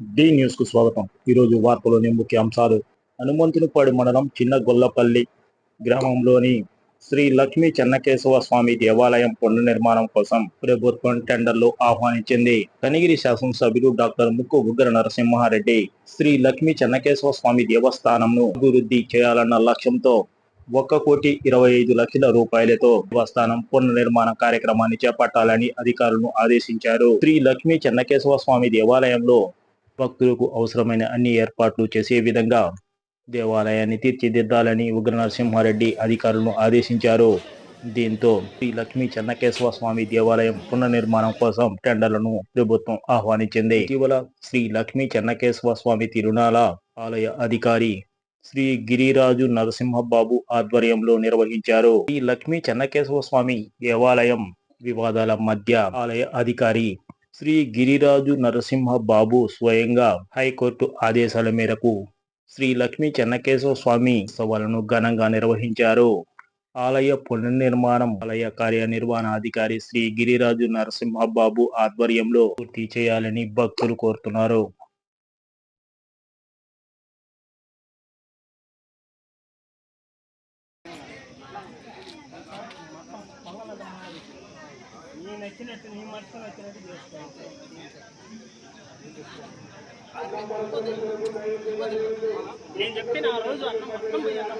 D న్యూస్కు స్వాగతం. ఈరోజు వార్తలోని ముఖ్య అంశాలు. హనుమంతునిపాడు మండలం చిన్న గొల్లపల్లి గ్రామంలోని శ్రీ లక్ష్మీ చెన్నకేశవ స్వామి దేవాలయం పునర్నిర్మాణం కోసం ప్రభుత్వం టెండర్లు ఆహ్వానించింది. కనిగిరి శాసనసభ్యుడు డాక్టర్ ముక్కు ఉగ్ర నరసింహారెడ్డి శ్రీ లక్ష్మీ చెన్నకేశవ స్వామి దేవస్థానంను అభివృద్ధి చేయాలన్న లక్ష్యంతో ఒక్క కోటి ఇరవై ఐదు లక్షల రూపాయలతో దేవస్థానం పునర్నిర్మాణ కార్యక్రమాన్ని చేపట్టాలని అధికారులను ఆదేశించారు. శ్రీ లక్ష్మీ చెన్నకేశవ స్వామి దేవాలయంలో భక్తులకు అవసరమైన అన్ని ఏర్పాట్లు చేసే విధంగా దేవాలయాన్ని తీర్చిదిద్దాలని ఉగ్ర నరసింహారెడ్డి అధికారులను ఆదేశించారు. దీంతో శ్రీ లక్ష్మీ చెన్నకేశవ స్వామి దేవాలయం పునర్నిర్మాణం కోసం టెండర్లను ప్రభుత్వం ఆహ్వానించింది. ఇటీవల శ్రీ లక్ష్మీ చెన్నకేశవ స్వామి తిరునాల ఆలయ అధికారి శ్రీ గిరిరాజు నరసింహబాబు ఆధ్వర్యంలో నిర్వహించారు. ఈ లక్ష్మీ చెన్నకేశవ స్వామి దేవాలయం వివాదాల మధ్య ఆలయ అధికారి శ్రీ గిరిరాజు నరసింహ బాబు స్వయంగా హైకోర్టు ఆదేశాల మేరకు శ్రీ లక్ష్మీ చెన్నకేశవ స్వామి ఉత్సవాలను ఘనంగా నిర్వహించారు. ఆలయ పునర్నిర్మాణం ఆలయ కార్యనిర్వహణాధికారి శ్రీ గిరిరాజు నరసింహ బాబు ఆధ్వర్యంలో పూర్తి చేయాలని భక్తులు కోరుతున్నారు నీ నచ్చినట్టు నీ మనసు నచ్చినట్టు చేసుకోవాలి. నేను చెప్పిన ఆ రోజు అన్నం మొత్తం పోయాను